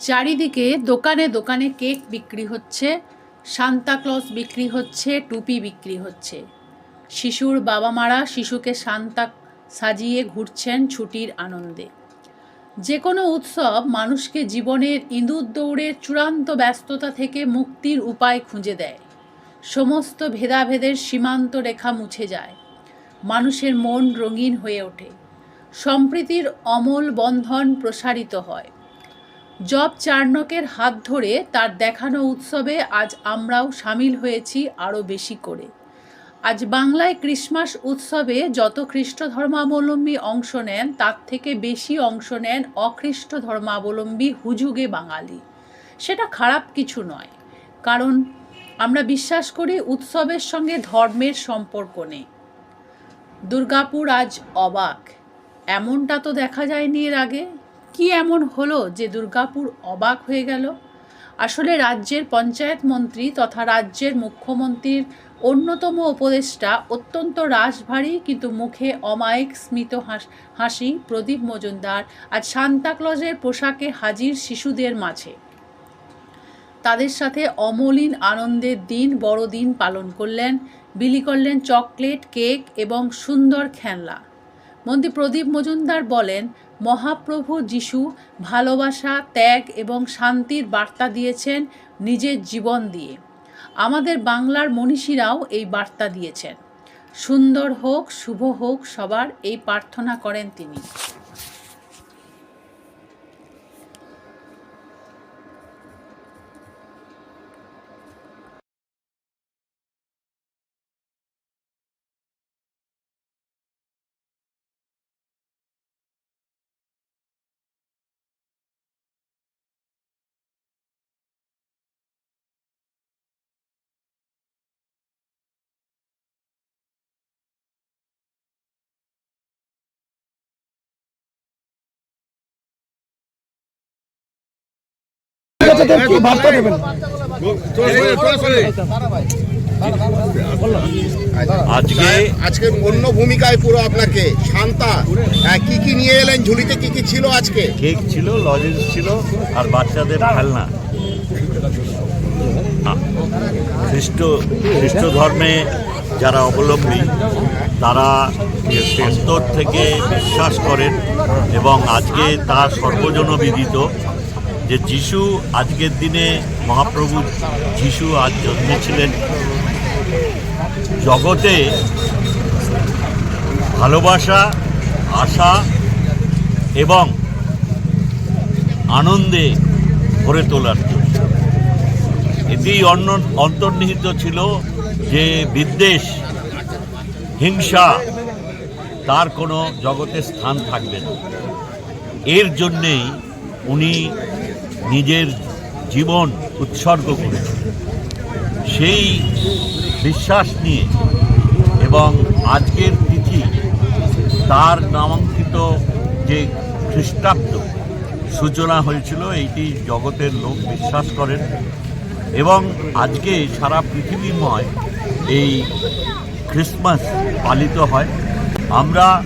চারিদিকে দোকানে দোকানে কেক বিক্রি হচ্ছে সান্তাক্লজ বিক্রি হচ্ছে, টুপি বিক্রি হচ্ছে। শিশুর বাবা মারা শিশুকে সান্তা সাজিয়ে ঘুরছেন ছুটির আনন্দে। যে কোনো উৎসব মানুষকে জীবনের ইঁদুর দৌড়ের চূড়ান্ত ব্যস্ততা থেকে মুক্তির উপায় খুঁজে দেয়। সমস্ত ভেদাভেদের সীমান্ত রেখা মুছে যায়। মানুষের মন রঙিন হয়ে ওঠে। সম্প্রীতির অমল বন্ধন প্রসারিত হয়। জব চার্নকের হাত ধরে তার দেখানো উৎসবে আজ আমরাও সামিল হয়েছি আরও বেশি করে। আজ বাংলায় ক্রিসমাস উৎসবে যত খ্রিস্ট ধর্মাবলম্বী অংশ নেন, তার থেকে বেশি অংশ নেন অখ্রিস্ট ধর্মাবলম্বী হুজুগে বাঙালি। সেটা খারাপ কিছু নয়, কারণ আমরা বিশ্বাস করি উৎসবের সঙ্গে ধর্মের সম্পর্ক নেই। দুর্গাপুর আজ অবাক, এমনটা তো দেখা যায়নি এর আগে। কি এমন হলো যে দুর্গাপুর অবাক হয়ে গেল? আসলে রাজ্যের পঞ্চায়েত মন্ত্রী তথা রাজ্যের মুখ্যমন্ত্রীর অন্যতম উপদেষ্টা অত্যন্ত রাশভারী কিন্তু মুখে অমায়িক স্মিত হাস- প্রদীপ মজুমদার আজ সান্তাক্লজের পোশাকে হাজির শিশুদের মাঝে। তাদের সাথে অমলিন আনন্দের দিন বড়দিন পালন করলেন, বিলি করলেন চকলেট, কেক এবং সুন্দর খেলনা। মন্ত্রী প্রদীপ মজুমদার বলেন মহাপ্রভু যিশু ভালোবাসা, ত্যাগ এবং শান্তির বার্তা দিয়েছেন নিজের জীবন দিয়ে। আমাদের বাংলার মনীষীরাও এই বার্তা দিয়েছেন। সুন্দর হোক, শুভ হোক, সবার এই প্রার্থনা করেন তিনি। বাচ্চাদের কি বার্তা দেবেন। আজকে আজকে অন্য ভূমিকায় পুরো আপনাকে শান্তা। আহ, কি কি নিয়ে এলেন? ঝুলিতে কি কি ছিল আজকে? কেক ছিল লজেন্স ছিল আর বাচ্চাদের খেলনা। খ্রিস্ট খ্রিস্ট ধর্মে যারা অবলম্বী তারা অন্তর থেকে বিশ্বাস করেন এবং আজকে তা সর্বজনবিদিত যে যিশু আজকের দিনে মহাপ্রভু যিশু আজ জন্মেছিলেন, জগতে ভালোবাসা, আশা এবং আনন্দে ভরে তোলার জন্য। অন্য অন্তর্নিহিত ছিল যে বিদ্বেষ, হিংসা, তার কোনো জগতে স্থান থাকবে না। এর জন্যেই উনি নিজের জীবন উৎসর্গ করেছে। সেই বিশ্বাস নিয়ে এবং আজকের তিথি তার নামাঙ্কিত যে খ্রিস্টাব্দ সূচনা হয়েছিল, এইটি জগতের লোক বিশ্বাস করেন। এবং আজকে সারা পৃথিবীময় এই ক্রিসমাস পালিত হয়। আমরা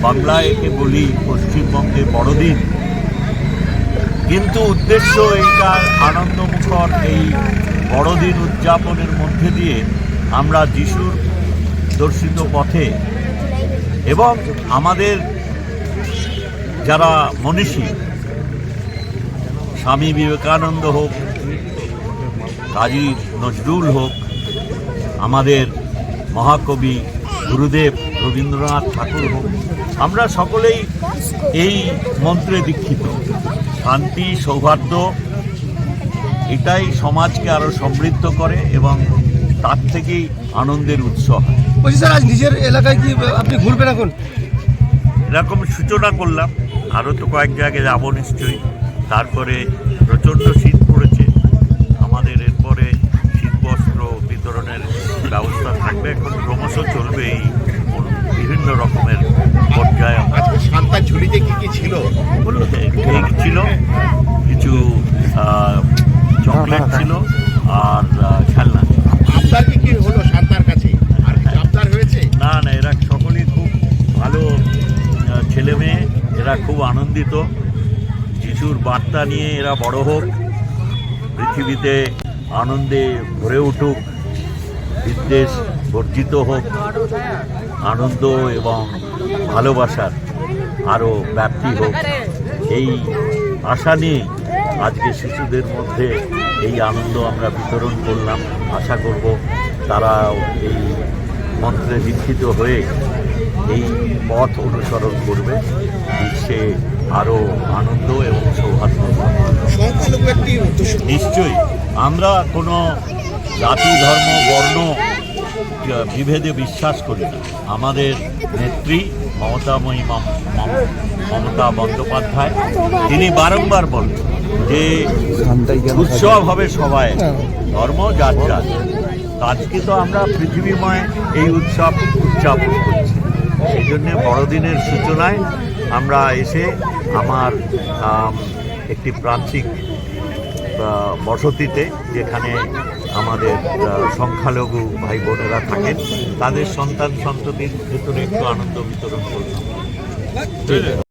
বাংলায় একে বলি পশ্চিমবঙ্গে বড়দিন। কিন্তু উদ্দেশ্য এইটার আনন্দমুখর এই বড়দিন উদযাপনের মধ্যে দিয়ে আমরা যিশুর দর্শিত পথে এবং আমাদের যারা মনীষী, স্বামী বিবেকানন্দ হোক, কাজী নজরুল হোক, আমাদের মহাকবি গুরুদেব রবীন্দ্রনাথ ঠাকুর হোক, আমরা সকলেই এই মন্ত্রে দীক্ষিত। শান্তি সৌহার্দ্য এটাই সমাজকে আরও সমৃদ্ধ করে এবং তার থেকেই আনন্দের উৎস হয়। বলছি স্যার আজ নিজের এলাকায় কি আপনি ঘুরবেন এখন? এরকম সূচনা করলাম। আরও তো কয়েক জায়গায় যাব নিশ্চয়ই। তারপরে প্রচণ্ড শীত পড়েছে। আমাদের এরপরে শীতবস্ত্র বিতরণের ব্যবস্থা থাকবে। এখন ক্রমশ চলবে এই বিভিন্ন রকমের আজকে শান্তার ঝুলিতে কি কি ছিল? কেক ছিল? কিছু চকলেট ছিল আর খেলনা। আবদার কি কি হলো শান্তার কাছে? আর কিছু আবদার হয়েছে? না না এরা সকলেই খুব ভালো ছেলে মেয়ে। এরা খুব আনন্দিত। যিশুর বার্তা বার্তা নিয়ে এরা বড় হোক পৃথিবীতে আনন্দে ভরে উঠুক বিদ্বেষ বর্জিত হোক আনন্দ এবং ভালোবাসার আরও ব্যাপ্তি হোক এই আশা নিয়ে আজকে শিশুদের মধ্যে এই আনন্দ আমরা বিতরণ করলাম। আশা করব তারা এই মন্ত্রে দীক্ষিত হয়ে এই পথ অনুসরণ করবে। বিশ্বে আরও আনন্দ এবং সৌহার্দ্য নিশ্চয়ই। আমরা কোনো জাতি ধর্ম বর্ণ বিভেদে বিশ্বাস করি না। আমাদের নেত্রী মমতাময়ী মম- মম- মমতা বন্দ্যোপাধ্যায়, তিনি বারংবার বলেন যে উৎসব হবে সবাই ধর্ম যার যার আজকে তো আমরা পৃথিবীময় এই উৎসব উদযাপন করছি। সেই জন্যে বড়দিনের সূচনায় আমরা এসে আমার একটি প্রান্তিক বসতিতে যেখানে আমাদের সংখ্যালঘু ভাই বোনেরা থাকেন। তাদের সন্তান সন্ততির ভেতরে একটু আনন্দ বিতরণ করলাম।